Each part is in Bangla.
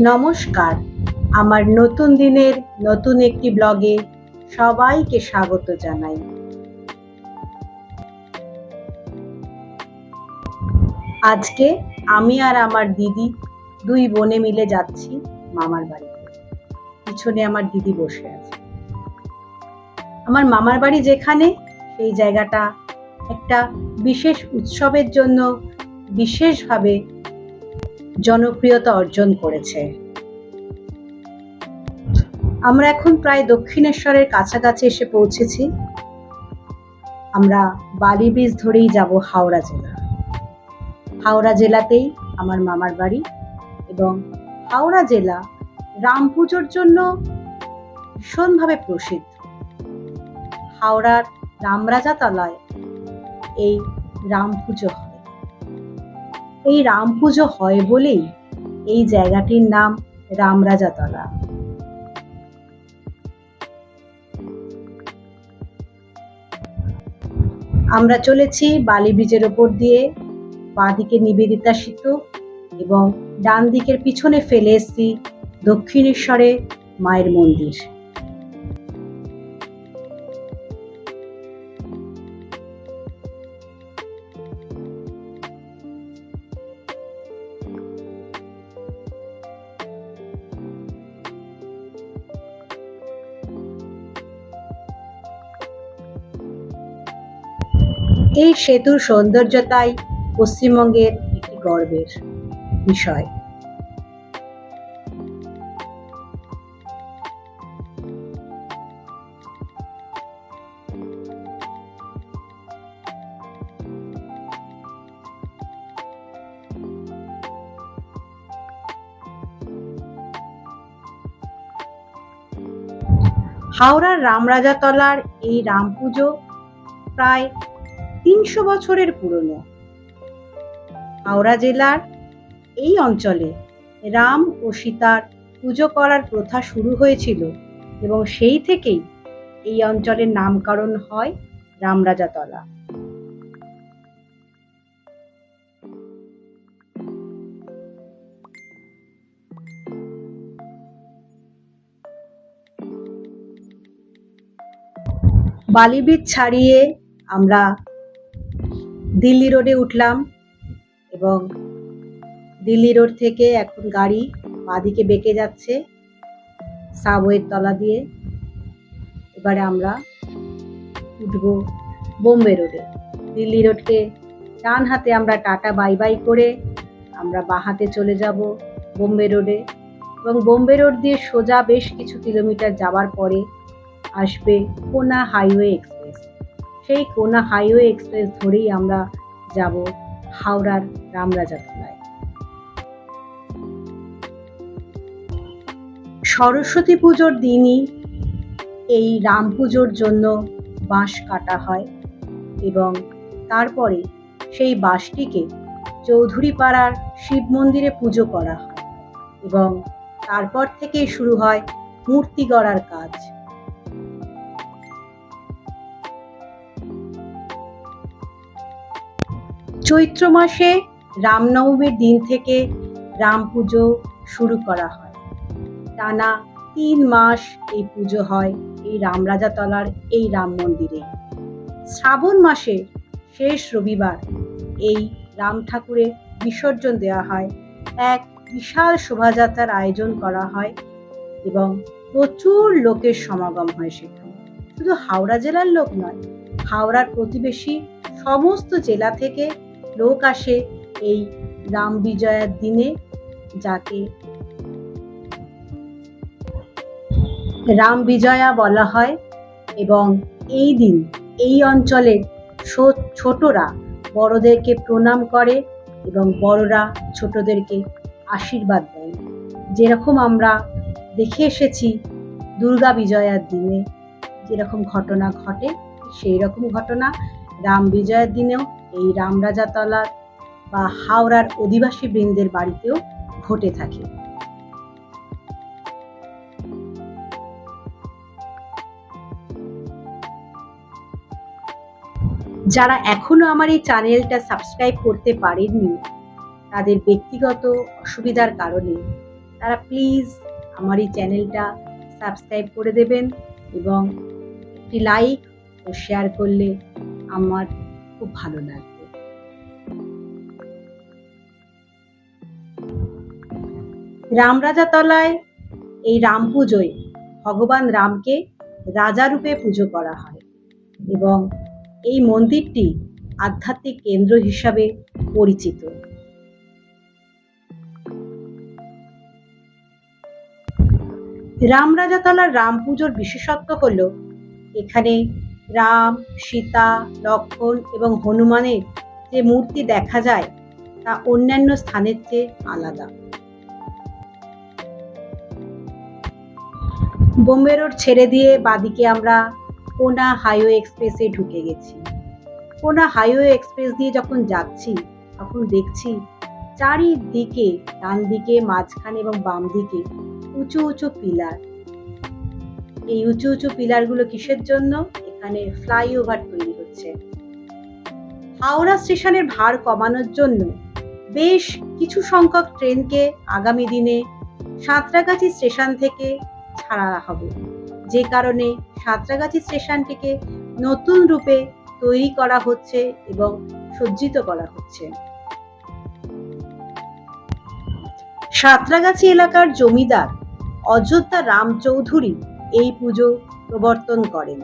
নমস্কার। আমার নতুন দিনের নতুন একটি ব্লগে সবাইকে স্বাগত জানাই। আজকে আমি আর আমার দিদি দুই বোনে মিলে যাচ্ছি মামার বাড়িতে পিছনে আমার দিদি বসে আছে। আমার মামার বাড়ি যেখানে, সেই জায়গাটা একটা বিশেষ উৎসবের জন্য বিশেষভাবে জনপ্রিয়তা অর্জন করেছে। আমরা এখন প্রায় দক্ষিণেশ্বরের কাছাকাছি এসে পৌঁছেছি। আমরা বালি ব্রিজ ধরেই যাব হাওড়া জেলা। হাওড়া জেলাতেই আমার মামার বাড়ি এবং হাওড়া জেলা রাম পুজোর জন্য ভীষণভাবে প্রসিদ্ধ। হাওড়ার রামরাজাতলায় এই রাম পুজো হয়। এই রাম পুজো হয় বলেই এই জায়গাটির নাম রামরাজাতলা। আমরা চলেছি বালি ব্রিজের ওপর দিয়ে বাঁদিকে নিবেদিতা সেতু এবং ডান দিকের পিছনে ফেলে এসছি দক্ষিণেশ্বরে মায়ের মন্দির। এই সেতুর সৌন্দর্যতাই পশ্চিমবঙ্গের একটি গর্বের বিষয়। হাওড়ার রামরাজাতলার এই রাম পুজো প্রায় তিনশো বছরের পুরনো। হাওড়া জেলার এই অঞ্চলে রাম ও সীতার পুজো করার প্রথা শুরু হয়েছিল এবং সেই থেকেই এই অঞ্চলের নামকরণ হয় রামরাজাতলা। বালি ব্রিজ ছাড়িয়ে আমরা দিল্লি রোডে উঠলাম এবং দিল্লি রোড থেকে এখন গাড়ি বাঁদিকে বেঁকে যাচ্ছে সাবওয়ের তলা দিয়ে। এবারে আমরা উঠব বোম্বে রোডে। দিল্লি রোডকে ডান হাতে আমরা টাটা বাই বাই করে আমরা বাঁ হাতে চলে যাব বোম্বে রোডে এবং বোম্বে রোড দিয়ে সোজা বেশ কিছু কিলোমিটার যাওয়ার পরে আসবে কোনা হাইওয়ে সেই কোনা হাইওয়ে এক্সপ্রেস ধরেই আমরা যাব হাওড়ার রামরাজাতলায় সরস্বতী পুজোর দিনই এই রাম পুজোর জন্য বাঁশ কাটা হয় এবং তারপরে সেই বাঁশটিকে চৌধুরীপাড়ার শিব মন্দিরে পুজো করা হয় এবং তারপর থেকেই শুরু হয় মূর্তি গড়ার কাজ। চৈত্র মাসে রামনবমীর দিন থেকে রাম পুজো শুরু করা হয়। টানা তিন মাস এই পুজো হয় এই রামরাজাতলার এই রাম মন্দিরে। শ্রাবণ মাসের শেষ রবিবার এই রাম ঠাকুরের বিসর্জন দেওয়া হয়। এক বিশাল শোভাযাত্রার আয়োজন করা হয় এবং প্রচুর লোকের সমাগম হয় সেখানে। শুধু হাওড়া জেলার লোক নয়, হাওড়ার প্রতিবেশী সমস্ত জেলা থেকে লোক আসে এই রাম বিজয়ার দিনে যাকে রাম বিজয়া বলা হয় এবং এই দিন এই অঞ্চলের ছোটরা বড়দেরকে প্রণাম করে এবং বড়রা ছোটদেরকে আশীর্বাদ দেয়। যেরকম আমরা দেখে এসেছি দুর্গা বিজয়ার দিনে যেরকম ঘটনা ঘটে সেই রকম ঘটনা রাম বিজয়ের দিনেও এই রামরাজাতলার বা হাওড়ার অধিবাসী বৃন্দের বাড়িতেও ঘটে থাকে। যারা এখনও আমার এই চ্যানেলটা সাবস্ক্রাইব করতে পারেননি, তাদের ব্যক্তিগত অসুবিধার কারণে তারা প্লিজ আমার এই চ্যানেলটা সাবস্ক্রাইব করে দেবেন এবং একটি লাইক ও শেয়ার করলে আমার খুব ভালো লাগবে। রামরাজা তলায় এই রাম পুজোয় ভগবান রামকে রাজারূপে পুজো করা হয় এবং এই মন্দিরটি আধ্যাত্মিক কেন্দ্র হিসাবে পরিচিত। রামরাজাতলার রাম পুজোর বিশেষত্ব হল, এখানে রাম, সীতা, লক্ষ্মণ এবং হনুমানের যে মূর্তি দেখা যায়, তা অন্যান্য স্থানের চেয়ে আলাদা। বোম্বে রোড ছেড়ে দিয়ে বাদিকে আমরা কোনা হাইওয়ে এক্সপ্রেসে ঢুকে গেছি। কোনা হাইওয়ে এক্সপ্রেস দিয়ে যখন যাচ্ছি, তখন দেখছি চারিদিকে ডান দিকে মাঝখানে এবং বাম দিকে উঁচু উঁচু পিলার। এই উঁচু উঁচু পিলারগুলো কিসের জন্য? এখানে ফ্লাইওভার তৈরি হচ্ছে। হাওড়া স্টেশনের ভার কমানোর জন্য বেশ কিছু সংখ্যক ট্রেনকে আগামী দিনে সাঁতরাগাছি স্টেশন থেকে ছাড়া হবে। যে কারণে সাঁতরাগাছি স্টেশনটিকে নতুন রূপে তৈরি করা হচ্ছে এবং সজ্জিত করা হচ্ছে। সাঁতরাগাছি এলাকার জমিদার অযোধ্যা রাম চৌধুরী এই পুজো প্রবর্তন করেন।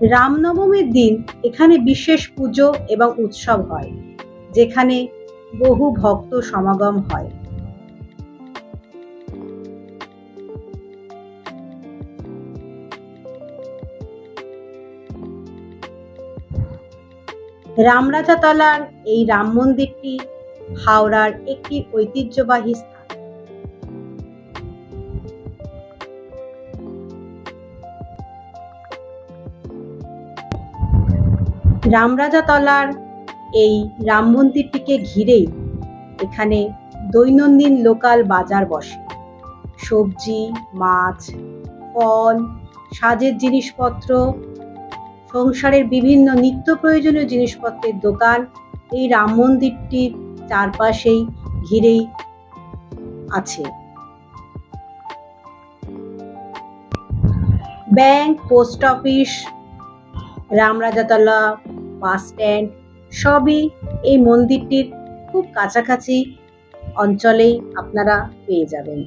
রামনবমীর দিন এখানে বিশেষ পুজো এবং উৎসব হয়, যেখানে বহু ভক্ত সমাগম হয়। রামরাজাতলার এই রাম মন্দিরটি হাওড়ার একটি ঐতিহ্যবাহী স্থান। রামরাজাতলার এই রাম মন্দিরটিকে ঘিরেই এখানে দৈনন্দিন লোকাল বাজার বসে। সবজি, মাছ, ফল, সাজের জিনিসপত্র, সংসারের বিভিন্ন নিত্য প্রয়োজনীয় জিনিসপত্রের দোকান এই রাম মন্দিরটির চারপাশেই ঘিরেই আছে। Bank, post office, Ramrajatala bus stand, সবই এই মন্দিরটির খুব কাছাকাছি অঞ্চলেই আপনারা পেয়ে যাবেন।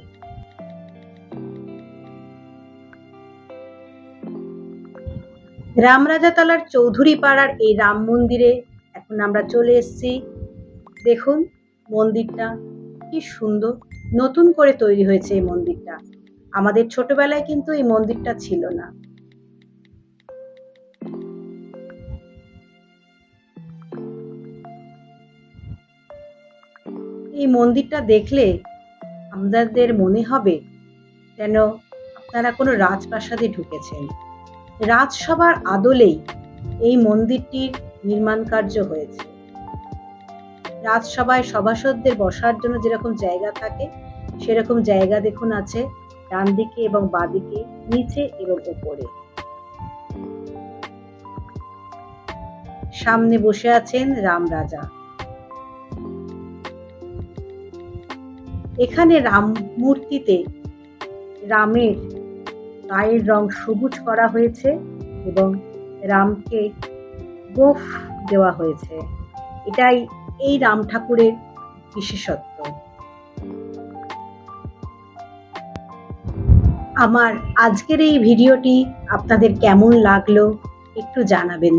রামরাজাতলার চৌধুরী পাড়ার এই রাম মন্দিরে এখন আমরা চলে এসেছি। দেখুন মন্দিরটা কি সুন্দর, নতুন করে তৈরি হয়েছে এই মন্দিরটা। আমাদের ছোটবেলায় কিন্তু এই মন্দিরটা ছিল না। এই মন্দিরটা দেখলে আমাদের মনে হবে যেন আপনারা কোনো রাজপ্রাসাদে ঢুকেছেন। রাজসভার আদলেই এই মন্দিরটির নির্মাণ কার্য হয়েছে। রাজসভায় সভাসদদের বসার জন্য যেরকম জায়গা থাকে, সেরকম জায়গা দেখুন আছে ডান দিকে এবং বাঁদিকে, নিচে এবং উপরে। সামনে বসে আছেন রাম রাজা। এখানে রাম মূর্তিতে রামের গায়ের রং সবুজ করা হয়েছে এবং রামকে গোফ দেওয়া হয়েছে। এটাই এই রাম ঠাকুরের বিশেষত্ব। আমার আজকের এই ভিডিওটি আপনাদের কেমন লাগল একটু জানাবেন।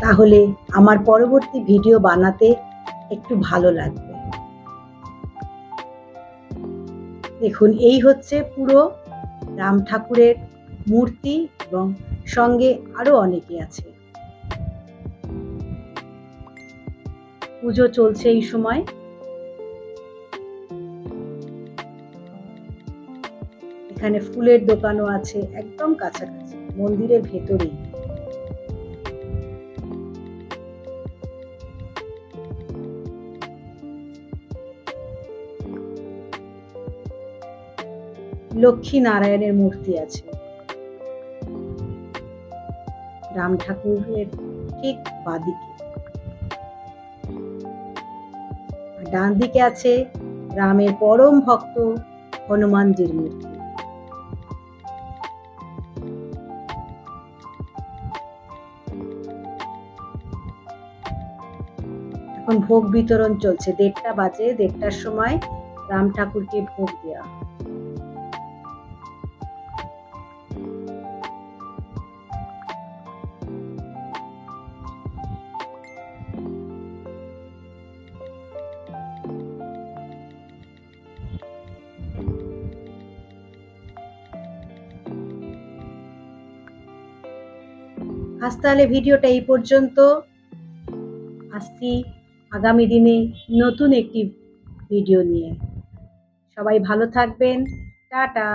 তাহলে আমার পরবর্তী ভিডিও বানাতে একটু ভালো লাগবে। দেখুন, এই হচ্ছে পুরো রাম ঠাকুরের মূর্তি এবং সঙ্গে আরও অনেকে আছে। পুজো চলছে এই সময়। এখানে ফুলের দোকানও আছে, একদম কাছাকাছি, মন্দিরের ভেতরেই। লক্ষ্মী নারায়ণের মূর্তি আছে। রাম ঠাকুরের ঠিক বাদিকে। ডান দিকে আছে রামের পরম ভক্ত হনুমানজির মূর্তি। এখন ভোগ বিতরণ চলছে। দেড়টা বাজে, দেড়টার সময় রাম ঠাকুরকে ভোগ দেওয়া আজ তাহলে ভিডিওটা এই পর্যন্ত। আসছি আগামী দিনে নতুন একটি ভিডিও নিয়ে। সবাই ভালো থাকবেন। টাটা।